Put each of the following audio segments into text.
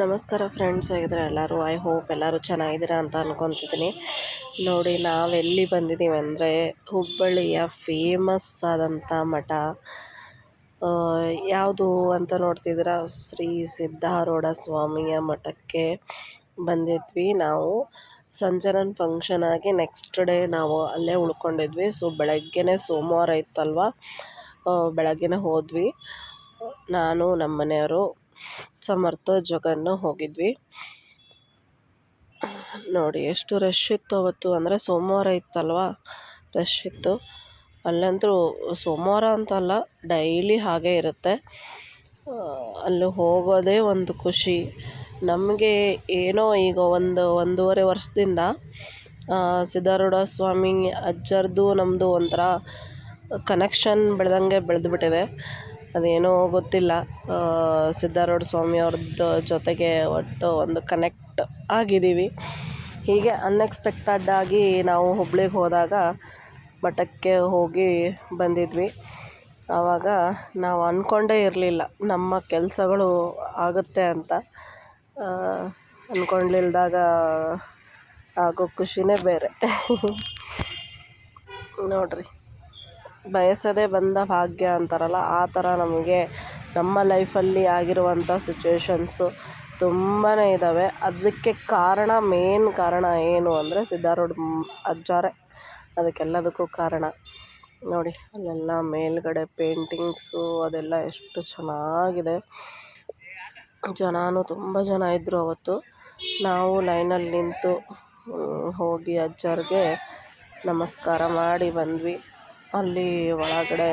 ನಮಸ್ಕಾರ ಫ್ರೆಂಡ್ಸ್ ಹೇಗಿದ್ರೆ ಎಲ್ಲರೂ? I hope ಎಲ್ಲರೂ ಚೆನ್ನಾಗಿದ್ದೀರಾ ಅಂತ ಅಂದ್ಕೊತಿದ್ದೀನಿ ನೋಡಿ, ನಾವೆಲ್ಲಿ ಬಂದಿದ್ದೀವಿ ಅಂದರೆ ಹುಬ್ಬಳ್ಳಿಯ ಫೇಮಸ್ ಆದಂಥ ಮಠ. ಯಾವುದು ಅಂತ ನೋಡ್ತಿದ್ದೀರಾ? ಶ್ರೀ ಸಿದ್ಧಾರೂಢ ಸ್ವಾಮಿಯ ಮಠಕ್ಕೆ ಬಂದಿದ್ವಿ ನಾವು. ಸಂಜನನ್ ಫಂಕ್ಷನ್ ಆಗಿ ನೆಕ್ಸ್ಟ್ ಡೇ ನಾವು ಅಲ್ಲೇ ಉಳ್ಕೊಂಡಿದ್ವಿ. ಸೊ ಬೆಳಗ್ಗೆನೇ ಸೋಮವಾರ ಇತ್ತಲ್ವ? ಬೆಳಗ್ಗೆನೇ ಹೋದ್ವಿ. ನಾನು ನಮ್ಮ ಮನೆಯವರು ಸಮರ್ಥ ಜಗನ್ನ ಹೋಗಿದ್ವಿ. ನೋಡಿ, ಎಷ್ಟು ರಶ್ ಇತ್ತು ಅವತ್ತು. ಅಂದರೆ ಸೋಮವಾರ ಇತ್ತಲ್ವ? ರಶ್ ಇತ್ತು. ಅಲ್ಲಂತೂ ಸೋಮವಾರ ಅಂತಲ್ಲ ಡೈಲಿ ಹಾಗೆ ಇರುತ್ತೆ. ಅಲ್ಲಿ ಹೋಗೋದೇ ಒಂದು ಖುಷಿ. ನಮಗೆ ಏನೋ ಈಗ ಒಂದು ಒಂದೂವರೆ ವರ್ಷದಿಂದ ಸಿದ್ಧಾರೂಢ ಸ್ವಾಮಿ ಅಜ್ಜರದು ನಮ್ಮದು ಒಂಥರ ಕನೆಕ್ಷನ್ ಬೆಳೆದಂಗೆ ಬೆಳೆದ್ಬಿಟ್ಟಿದೆ. ಅದೇನೋ ಗೊತ್ತಿಲ್ಲ. ಸಿದ್ಧಾರೂಢ ಸ್ವಾಮಿ ಅವ್ರದ್ದು ಜೊತೆಗೆ ಒಟ್ಟು ಒಂದು ಕನೆಕ್ಟ್ ಆಗಿದ್ದೀವಿ. ಹೀಗೆ ಅನ್ಎಕ್ಸ್ಪೆಕ್ಟೆಡ್ ಆಗಿ ನಾವು ಹುಬ್ಳಿಗೆ ಹೋದಾಗ ಮಠಕ್ಕೆ ಹೋಗಿ ಬಂದಿದ್ವಿ. ಆವಾಗ ನಾವು ಅಂದ್ಕೊಂಡೇ ಇರಲಿಲ್ಲ. ನಮ್ಮ ಕೆಲಸಗಳು ಆಗುತ್ತೆ ಅಂತ. ಅಂದ್ಕೊಂಡಿಲ್ದಾಗ ಆಗೋ ಖುಷಿನೇ ಬೇರೆ. ನೋಡಿರಿ. ಬಯಸದೇ ಬಂದ ಭಾಗ್ಯ ಅಂತಾರಲ್ಲ, ಆ ಥರ ನಮಗೆ ನಮ್ಮ ಲೈಫಲ್ಲಿ ಆಗಿರುವಂಥ ಸಿಚುವೇಶನ್ಸು ತುಂಬಾ ಇದ್ದಾವೆ ಅದಕ್ಕೆ ಕಾರಣ, ಮೇನ್ ಕಾರಣ ಏನು ಅಂದರೆ ಸಿದ್ಧಾರೂಢ ಅಜ್ಜಾರೇ. ಅದಕ್ಕೆಲ್ಲದಕ್ಕೂ ಕಾರಣ. ನೋಡಿ, ಅಲ್ಲೆಲ್ಲ ಮೇಲ್ಗಡೆ ಪೇಂಟಿಂಗ್ಸು ಅದೆಲ್ಲ ಎಷ್ಟು ಚೆನ್ನಾಗಿದೆ. ಜನನೂ ತುಂಬ ಜನ ಇದ್ದರು ಅವತ್ತು. ನಾವು ಲೈನಲ್ಲಿ ನಿಂತು ಹೋಗಿ ಅಜ್ಜರಿಗೆ ನಮಸ್ಕಾರ ಮಾಡಿ ಬಂದ್ವಿ. ಅಲ್ಲಿ ಒಳಗಡೆ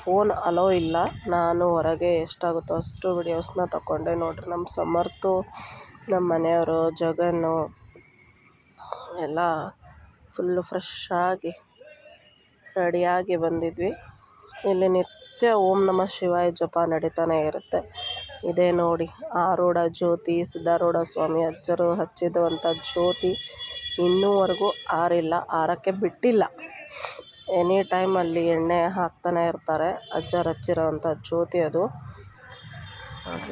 ಫೋನ್ ಅಲೋ ಇಲ್ಲ. ನಾನು ಹೊರಗೆ ಎಷ್ಟಾಗುತ್ತೋ ಅಷ್ಟು ವಿಡಿಯೋಸ್ನ ತಗೊಂಡೆ ನೋಡಿರಿ ನಮ್ಮ ಸಮರ್ಥು ನಮ್ಮ ಮನೆಯವರು ಜಗನ್ನು ಎಲ್ಲ ಫುಲ್ಲು ಫ್ರೆಶ್ಶಾಗಿ ರೆಡಿಯಾಗಿ ಬಂದಿದ್ವಿ. ಇಲ್ಲಿ ನಿತ್ಯ ಓಂ ನಮಃ ಶಿವಾಯ ಜಪ ನಡೀತಾನೆ ಇರುತ್ತೆ. ಇದೇ ನೋಡಿ, ಆರೂಢ ಜ್ಯೋತಿ, ಸಿದ್ಧಾರೂಢ ಸ್ವಾಮಿ ಅಜ್ಜರು ಹಚ್ಚಿದಂಥ ಜ್ಯೋತಿ ಇನ್ನೂವರೆಗೂ ಆರಿಲ್ಲ, ಆರೋಕ್ಕೆ ಬಿಟ್ಟಿಲ್ಲ. ಎನಿ ಟೈಮ್ ಅಲ್ಲಿ ಎಣ್ಣೆ ಹಾಕ್ತಾನೆ ಇರ್ತಾರೆ. ಅಜ್ಜರು ಹಚ್ಚಿರೋವಂಥ ಜ್ಯೋತಿ ಅದು.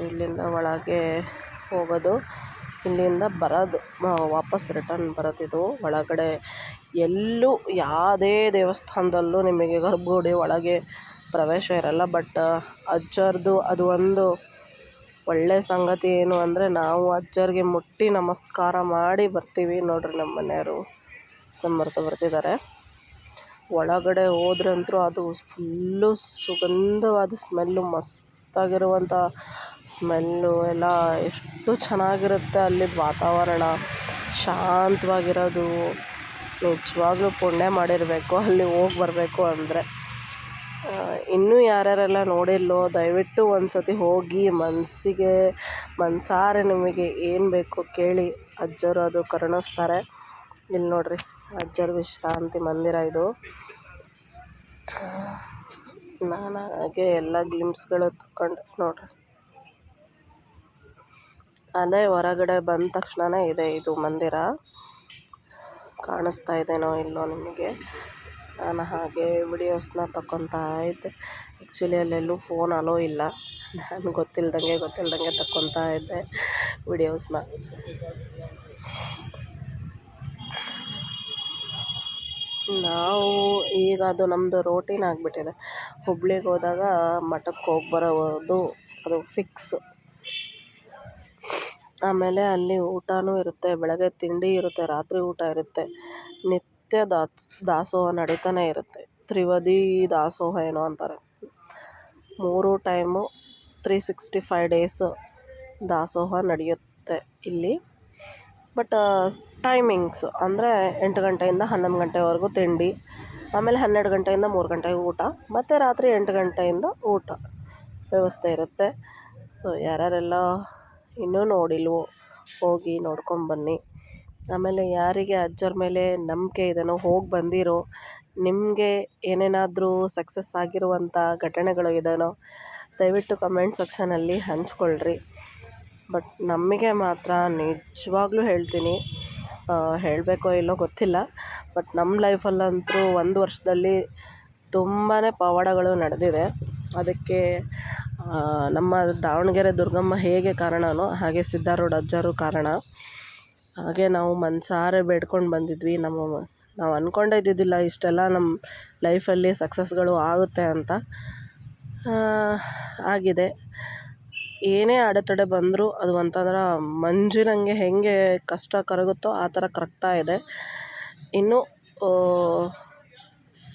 ಇಲ್ಲಿಂದ ಒಳಗೆ ಹೋಗೋದು. ಇಲ್ಲಿಂದ ಬರೋದು. ವಾಪಸ್ ರಿಟರ್ನ್ ಬರೋದಿದು ಒಳಗಡೆ ಎಲ್ಲೂ ಯಾವುದೇ ದೇವಸ್ಥಾನದಲ್ಲೂ ನಿಮಗೆ ಗರ್ಭಗುಡಿ ಒಳಗೆ ಪ್ರವೇಶ ಇರಲ್ಲ. ಬಟ್ ಅಜ್ಜರದು ಅದು ಒಂದು ಒಳ್ಳೆಯ ಸಂಗತಿ ಏನು ಅಂದರೆ ನಾವು ಅಜ್ಜರಿಗೆ ಮುಟ್ಟಿ ನಮಸ್ಕಾರ ಮಾಡಿ ಬರ್ತೀವಿ ನೋಡಿರಿ ನಮ್ಮ ಮನೆಯವರು. ಸಮರ್ಥ ಬರ್ತಿದ್ದಾರೆ. ಒಳಗಡೆ ಹೋದ್ರಂತೂ ಅದು ಫುಲ್ಲು ಸುಗಂಧವಾದ ಸ್ಮೆಲ್ಲು, ಮಸ್ತಾಗಿರುವಂಥ ಸ್ಮೆಲ್ಲು. ಎಲ್ಲ ಎಷ್ಟು ಚೆನ್ನಾಗಿರುತ್ತೆ ಅಲ್ಲಿ ವಾತಾವರಣ. ಶಾಂತವಾಗಿರೋದು. ನಿಜವಾಗ್ಲೂ ಪುಣ್ಯ ಮಾಡಿರಬೇಕು. ಅಲ್ಲಿ ಹೋಗಿ ಬರಬೇಕು ಅಂದರೆ. ಇನ್ನೂ ಯಾರ್ಯಾರೆಲ್ಲ ನೋಡಿಲ್ಲೋ ದಯವಿಟ್ಟು ಒಂದು ಸತಿ ಹೋಗಿ ಮನಸ್ಸಿಗೆ ಮನಸಾರೆ ನಿಮಗೆ ಏನು ಬೇಕೋ ಕೇಳಿ. ಅಜ್ಜರು ಅದು ಕರುಣಿಸ್ತಾರೆ. ಇಲ್ಲಿ ನೋಡಿರಿ ಅಜ್ಜರ ವಿಶ್ರಾಂತಿ ಮಂದಿರ ಇದು. ನಾನು ಹಾಗೆ ಎಲ್ಲ ಗ್ಲಿಮ್ಸ್ಗಳು ತಕೊಂಡು ನೋಡ್ರಿ. ಅದೇ ಹೊರಗಡೆ ಬಂದ ತಕ್ಷಣನೇ ಇದೆ ಇದು ಮಂದಿರ. ಕಾಣಿಸ್ತಾ ಇದೇನೋ ಇಲ್ಲೋ ನಿಮಗೆ. ನಾನು ಹಾಗೆ ವಿಡಿಯೋಸ್ನ ತಗೊತಾ ಇದ್ದೆ. ಆ್ಯಕ್ಚುಲಿ ಅಲ್ಲೆಲ್ಲೂ ಫೋನ್ ಅಲೋ ಇಲ್ಲ. ನಾನು ಗೊತ್ತಿಲ್ದಂಗೆ ಗೊತ್ತಿಲ್ದಂಗೆ ತಗೊತಾ ಇದ್ದೆ ವಿಡಿಯೋಸ್ನ ನಾವು ಈಗ ಅದು ನಮ್ಮದು ರೋಟೀನ್ ಆಗಿಬಿಟ್ಟಿದೆ. ಹುಬ್ಳಿಗೆ ಹೋದಾಗ ಮಠಕ್ಕೆ ಹೋಗಿ ಬರೋದು, ಅದು ಫಿಕ್ಸ್ ಆಮೇಲೆ ಅಲ್ಲಿ ಊಟನೂ ಇರುತ್ತೆ, ಬೆಳಗ್ಗೆ ತಿಂಡಿ ಇರುತ್ತೆ, ರಾತ್ರಿ ಊಟ ಇರುತ್ತೆ. ನಿತ್ಯ ದಾಸ್, ದಾಸೋಹ ನಡೀತಾನೆ ಇರುತ್ತೆ. ತ್ರಿವದಿ ದಾಸೋಹ ಏನೋ ಅಂತಾರೆ. ಮೂರು time three sixty five days ದಾಸೋಹ ನಡೆಯುತ್ತೆ ಇಲ್ಲಿ. ಬಟ್ ಟೈಮಿಂಗ್ಸ್ ಅಂದರೆ ಎಂಟು ಗಂಟೆಯಿಂದ ಹನ್ನೊಂದು ಗಂಟೆವರೆಗೂ ತಿಂಡಿ, ಆಮೇಲೆ ಹನ್ನೆರಡು ಗಂಟೆಯಿಂದ ಮೂರು ಗಂಟೆಗೆ ಊಟ, ಮತ್ತು ರಾತ್ರಿ ಎಂಟು ಗಂಟೆಯಿಂದ ಊಟ ವ್ಯವಸ್ಥೆ ಇರುತ್ತೆ. ಸೊ ಯಾರ್ಯಾರೆಲ್ಲ ಇನ್ನೂ ನೋಡಿಲ್ವೋ, ಹೋಗಿ ನೋಡ್ಕೊಂಬನ್ನಿ ಆಮೇಲೆ ಯಾರಿಗೆ ಅಜ್ಜರ ಮೇಲೆ ನಂಬಿಕೆ ಇದೆಯೋ ಹೋಗಿ ಬಂದಿರೋ, ನಿಮಗೆ ಏನೇನಾದರೂ ಸಕ್ಸಸ್ ಆಗಿರುವಂಥ ಘಟನೆಗಳು ಇದೆಯೋ ದಯವಿಟ್ಟು ಕಮೆಂಟ್ ಸೆಕ್ಷನಲ್ಲಿ ಹಂಚ್ಕೊಳ್ರಿ. ಬಟ್ ನಮಗೆ ಮಾತ್ರ ನಿಜವಾಗ್ಲೂ ಹೇಳ್ತೀನಿ ಹೇಳಬೇಕೋ ಇಲ್ಲೋ ಗೊತ್ತಿಲ್ಲ. ಬಟ್ ನಮ್ಮ ಲೈಫಲ್ಲಂತೂ ಒಂದು ವರ್ಷದಲ್ಲಿ ತುಂಬಾ ಪವಾಡಗಳು ನಡೆದಿದೆ. ಅದಕ್ಕೆ ನಮ್ಮ ದಾವಣಗೆರೆ ದುರ್ಗಮ್ಮ ಹೇಗೆ ಕಾರಣನೋ ಹಾಗೆ ಸಿದ್ಧಾರೂಢ ಅಜ್ಜರು ಕಾರಣ. ಹಾಗೆ ನಾವು ಮನಸಾರೆ ಬೇಡ್ಕೊಂಡು ಬಂದಿದ್ವಿ. ನಮ್ಮ, ನಾವು ಅಂದ್ಕೊಂಡೇ ಇದ್ದಿದ್ದಿಲ್ಲ ಇಷ್ಟೆಲ್ಲ ನಮ್ಮ ಲೈಫಲ್ಲಿ ಸಕ್ಸಸ್ಗಳು ಆಗುತ್ತೆ ಅಂತ. ಆಗಿದೆ. ಏನೇ ಅಡೆತಡೆ ಬಂದರೂ ಅದು ಒಂಥರ ಮಂಜಿನಂಗೆ ಹೇಗೆ ಕಷ್ಟ ಕರಗುತ್ತೋ ಆ ಥರ ಕರಗ್ತಾ ಇದೆ. ಇನ್ನೂ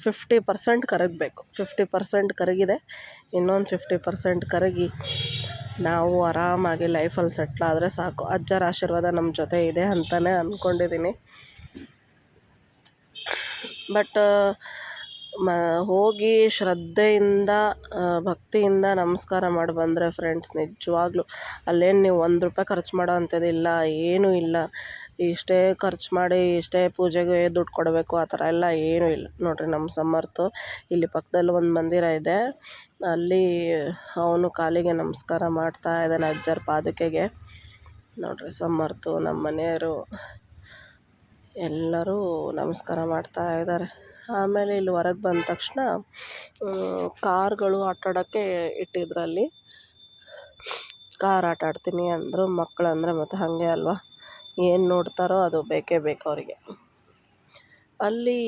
ಫಿಫ್ಟಿ ಪರ್ಸೆಂಟ್ ಕರಗಬೇಕು. ಫಿಫ್ಟಿ ಪರ್ಸೆಂಟ್ ಕರಗಿದೆ. ಇನ್ನೊಂದು ಫಿಫ್ಟಿ ಪರ್ಸೆಂಟ್ ಕರಗಿ ನಾವು ಆರಾಮಾಗಿ ಲೈಫಲ್ಲಿ ಸೆಟ್ಲಾದರೆ ಸಾಕು. ಅಜ್ಜರ ಆಶೀರ್ವಾದ ನಮ್ಮ ಜೊತೆ ಇದೆ ಅಂತಲೇ ಅಂದ್ಕೊಂಡಿದ್ದೀನಿ ಬಟ್ ಮ, ಹೋಗಿ ಶ್ರದ್ಧೆಯಿಂದ ಭಕ್ತಿಯಿಂದ ನಮಸ್ಕಾರ ಮಾಡಿ ಬಂದರೆ ಫ್ರೆಂಡ್ಸ್ ನಿಜವಾಗ್ಲೂ ಅಲ್ಲೇನು ನೀವು ಒಂದು ರೂಪಾಯಿ ಖರ್ಚು ಮಾಡೋ ಅಂಥದ್ದಿಲ್ಲ ಏನೂ ಇಲ್ಲ. ಇಷ್ಟೇ ಖರ್ಚು ಮಾಡಿ ಇಷ್ಟೇ ಪೂಜೆಗೆ ದುಡ್ಡು ಕೊಡಬೇಕು, ಆ ಥರ ಎಲ್ಲ ಏನೂ ಇಲ್ಲ. ನೋಡಿರಿ ನಮ್ಮ ಸಮರ್ಥು ಇಲ್ಲಿ ಪಕ್ದಲ್ಲಿ ಒಂದು ಮಂದಿರ ಇದೆ. ಅಲ್ಲಿ ಅವನು ಕಾಲಿಗೆ ನಮಸ್ಕಾರ ಮಾಡ್ತಾ ಇದ್ದಾನೆ ಅಜ್ಜರ ಪಾದುಕೆಗೆ. ನೋಡಿರಿ ಸಮರ್ಥು ನಮ್ಮ ಮನೆಯವರು ಎಲ್ಲರೂ ನಮಸ್ಕಾರ ಮಾಡ್ತಾ ಇದ್ದಾರೆ ಆಮೇಲೆ ಇಲ್ಲಿ ಹೊರಗೆ ಬಂದ ತಕ್ಷಣ ಕಾರ್ಗಳು ಆಟಾಡೋಕ್ಕೆ ಇಟ್ಟಿದ್ರಲ್ಲಿ. ಕಾರ್ ಆಟ ಆಡ್ತೀನಿ ಅಂದರು ಮಕ್ಕಳಂದರೆ ಮತ್ತು ಹಾಗೆ ಅಲ್ವಾ? ಏನು ನೋಡ್ತಾರೋ ಅದು ಬೇಕೇ ಬೇಕು ಅವರಿಗೆ. ಅಲ್ಲಿ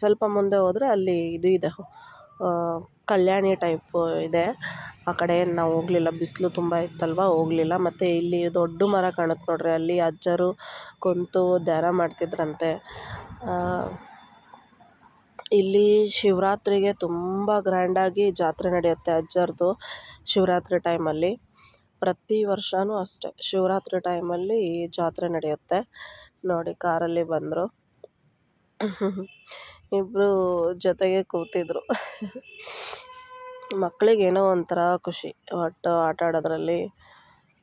ಸ್ವಲ್ಪ ಮುಂದೆ ಹೋದರೆ ಅಲ್ಲಿ ಇದು ಇದೆ. ಕಲ್ಯಾಣಿ ಟೈಪ್ ಇದೆ. ಆ ಕಡೆ ನಾವು ಹೋಗಲಿಲ್ಲ, ಬಿಸಿಲು ತುಂಬ ಇತ್ತಲ್ವ, ಹೋಗಲಿಲ್ಲ. ಮತ್ತು ಇಲ್ಲಿ ದೊಡ್ಡ ಮರ ಕಾಣುತ್ತೆ ನೋಡ್ರಿ, ಅಲ್ಲಿ ಅಜ್ಜರು ಕುಂತು ಧ್ಯಾನ ಮಾಡ್ತಿದ್ರಂತೆ. ಇಲ್ಲಿ ಶಿವರಾತ್ರಿಗೆ ತುಂಬ ಗ್ರ್ಯಾಂಡಾಗಿ ಜಾತ್ರೆ ನಡೆಯುತ್ತೆ ಅಜ್ಜರದು ಶಿವರಾತ್ರಿ ಟೈಮಲ್ಲಿ. ಪ್ರತಿ ವರ್ಷವೂ ಅಷ್ಟೆ ಶಿವರಾತ್ರಿ ಟೈಮಲ್ಲಿ ಜಾತ್ರೆ ನಡೆಯುತ್ತೆ. ನೋಡಿ ಕಾರಲ್ಲಿ ಬಂದರು. ಇಬ್ಬರು ಜೊತೆಗೆ ಕೂತಿದ್ರು. ಮಕ್ಕಳಿಗೇನೋ ಒಂಥರ ಖುಷಿ. ಒಟ್ಟು ಆಟ ಆಡೋದ್ರಲ್ಲಿ,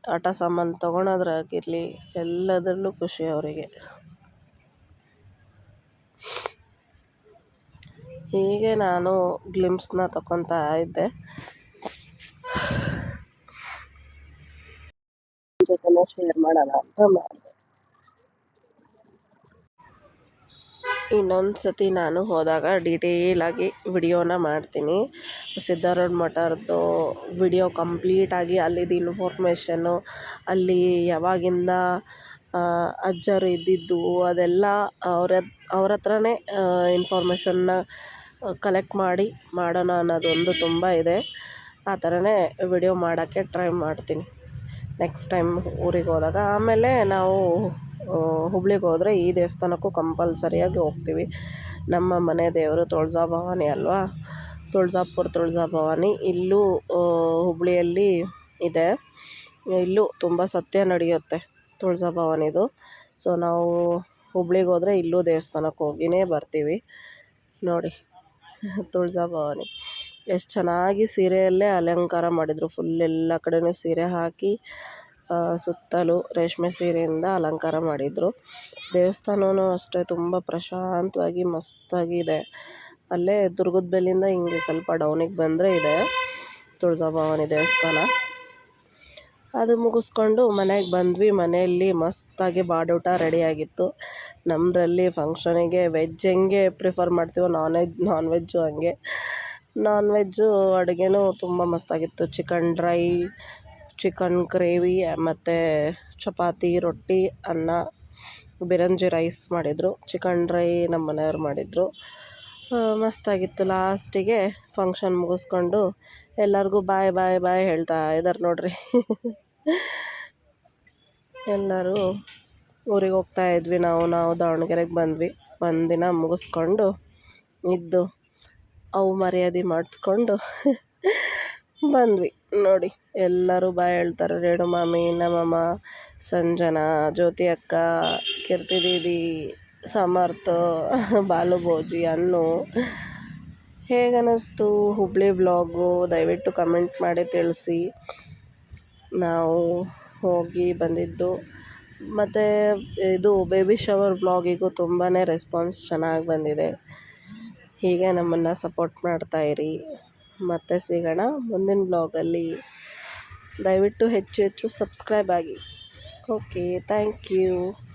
ಆಟ ಸಾಮಾನು ತೊಗೊಳೋದ್ರಾಗಿರಲಿ, ಎಲ್ಲದರಲ್ಲೂ ಖುಷಿ ಅವರಿಗೆ. ಹೀಗೆ ನಾನು ಗ್ಲಿಮ್ಸ್ನ ತಗೊತಾ ಇದ್ದೆ. ಜೊತೆನೇ ಶೇರ್ ಮಾಡೋಣ ಅಂತ ಮಾಡಿದೆ. ಇನ್ನೊಂದು ಸತಿ ನಾನು ಹೋದಾಗ ಆಗಿ ವಿಡಿಯೋನ ಮಾಡ್ತೀನಿ. ಸಿದ್ಧಾರೂಢ ಮಠದ್ದು ವಿಡಿಯೋ ಕಂಪ್ಲೀಟಾಗಿ ಅಲ್ಲಿದ್ದು ಇನ್ಫಾರ್ಮೇಷನ್ನು ಅಲ್ಲಿ ಯಾವಾಗಿಂದ ಅಜ್ಜರು ಇದ್ದಿದ್ದು ಅದೆಲ್ಲ ಅವ್ರ ಅವ್ರ ಹತ್ರನೇ ಇನ್ಫಾರ್ಮೇಷನ್ನ ಕಲೆಕ್ಟ್ ಮಾಡಿ ಮಾಡೋಣ ಅನ್ನೋದೊಂದು ತುಂಬ ಇದೆ. ಆ ಥರನೇ ವಿಡಿಯೋ ಮಾಡೋಕ್ಕೆ ಟ್ರೈ ಮಾಡ್ತೀನಿ. ನೆಕ್ಸ್ಟ್ ಟೈಮ್ ಊರಿಗೆ ಹೋದಾಗ. ಆಮೇಲೆ ನಾವು ಹುಬ್ಳಿಗೆ ಹೋದರೆ ಈ ದೇವಸ್ಥಾನಕ್ಕೂ ಕಂಪಲ್ಸರಿಯಾಗಿ ಹೋಗ್ತೀವಿ. ನಮ್ಮ ಮನೆ ದೇವರು ತುಳಜಾ ಭವಾನಿ ಅಲ್ವಾ? ತುಳಜಾಪುರ ತುಳಜಾ ಭವಾನಿ ಇಲ್ಲೂ ಹುಬ್ಬಳ್ಳಿಯಲ್ಲಿ ಇದೆ. ಇಲ್ಲೂ ತುಂಬ ಸತ್ಯ ನಡೆಯುತ್ತೆ ತುಳಜಾ ಭವಾನಿದು ಸೊ ನಾವು ಹುಬ್ಳಿಗೆ ಹೋದರೆ ಇಲ್ಲೂ ದೇವಸ್ಥಾನಕ್ಕೆ ಹೋಗಿಯೇ ಬರ್ತೀವಿ. ನೋಡಿ. ತುಳಜಾ ಭವಾನಿ ಎಷ್ಟು ಚೆನ್ನಾಗಿ ಸೀರೆಯಲ್ಲೇ ಅಲಂಕಾರ ಮಾಡಿದರು. ಫುಲ್ ಎಲ್ಲ ಕಡೆಯೂ ಸೀರೆ ಹಾಕಿ ಸುತ್ತಲೂ ರೇಷ್ಮೆ ಸೀರೆಯಿಂದ ಅಲಂಕಾರ ಮಾಡಿದರು. ದೇವಸ್ಥಾನವೂ ಅಷ್ಟೇ ತುಂಬ ಪ್ರಶಾಂತವಾಗಿ ಮಸ್ತಾಗಿದೆ. ಅಲ್ಲೇ ದುರ್ಗದ ಬೆಲ್ಲಿಂದ ಹಿಂಗೆ ಸ್ವಲ್ಪ ಡೌನಿಗೆ ಬಂದರೆ ಇದೆ ತುಳಜಾ ಭವಾನಿ ದೇವಸ್ಥಾನ. ಅದು ಮುಗಿಸ್ಕೊಂಡು ಮನೆಗೆ ಬಂದ್ವಿ. ಮನೆಯಲ್ಲಿ ಮಸ್ತಾಗಿ ಬಾಡೂಟ ರೆಡಿಯಾಗಿತ್ತು. ನಮ್ಮದ್ರಲ್ಲಿ ಫಂಕ್ಷನಿಗೆ ವೆಜ್ ಹೆಂಗೆ ಪ್ರಿಫರ್ ಮಾಡ್ತೀವೋ ನಾನ್ ವೆಜ್ ನಾನ್ ವೆಜ್ಜು ಹಂಗೆ. ನಾನ್ ವೆಜ್ಜು ಅಡುಗೆನೂ ತುಂಬ ಮಸ್ತಾಗಿತ್ತು. ಚಿಕನ್ ಡ್ರೈ, ಚಿಕನ್ ಗ್ರೇವಿ, ಮತ್ತು ಚಪಾತಿ, ರೊಟ್ಟಿ, ಅನ್ನ, ಬಿರಂಜಿ ರೈಸ್ ಮಾಡಿದರು. ಚಿಕನ್ ಡ್ರೈ ನಮ್ಮ ಮನೆಯವ್ರು ಮಾಡಿದರು. ಮಸ್ತಾಗಿತ್ತು ಲಾಸ್ಟಿಗೆ ಫಂಕ್ಷನ್ ಮುಗಿಸ್ಕೊಂಡು ಎಲ್ಲರಿಗೂ ಬಾಯ್ ಬಾಯ್ ಬಾಯ್ ಹೇಳ್ತಾ ಇದ್ದಾರೆ ನೋಡಿರಿ. ಎಲ್ಲರೂ ಊರಿಗೆ ಹೋಗ್ತಾ ಇದ್ವಿ ನಾವು ನಾವು ದಾವಣಗೆರೆಗೆ ಬಂದ್ವಿ. ಒಂದಿನ ಮುಗಿಸ್ಕೊಂಡು ಇದ್ದು ಅವು ಮರ್ಯಾದೆ ಮಾಡಿಸ್ಕೊಂಡು ಬಂದ್ವಿ. ನೋಡಿ, ಎಲ್ಲರೂ ಬಾಯ್ ಹೇಳ್ತಾರೆ ರೇಣು ಮಾಮಿ ನಮ್ಮಮ್ಮ ಸಂಜನಾ, ಜ್ಯೋತಿ ಅಕ್ಕ, ಕೀರ್ತಿ ದೀದಿ ಸಮರ್ಥ, ಬಾಲು ಭೋಜಿ ಅನ್ನು ಹೇಗನ್ನಿಸ್ತು ಹುಬ್ಬಳ್ಳಿ ಬ್ಲಾಗು ದಯವಿಟ್ಟು ಕಮೆಂಟ್ ಮಾಡಿ ತಿಳಿಸಿ. ನಾವು ಹೋಗಿ ಬಂದಿದ್ದು. ಮತ್ತು ಇದು ಬೇಬಿ ಶವರ್ ಬ್ಲಾಗಿಗೂ ತುಂಬಾ ರೆಸ್ಪಾನ್ಸ್ ಚೆನ್ನಾಗಿ ಬಂದಿದೆ. ಹೀಗೆ ನಮ್ಮನ್ನು ಸಪೋರ್ಟ್ ಮಾಡ್ತಾಯಿರಿ ಮತ್ತೆ ಸಿಗೋಣ ಮುಂದಿನ ಬ್ಲಾಗಲ್ಲಿ. ದಯವಿಟ್ಟು ಹೆಚ್ಚು ಹೆಚ್ಚು ಸಬ್ಸ್ಕ್ರೈಬ್ ಆಗಿ. Okay, thank you.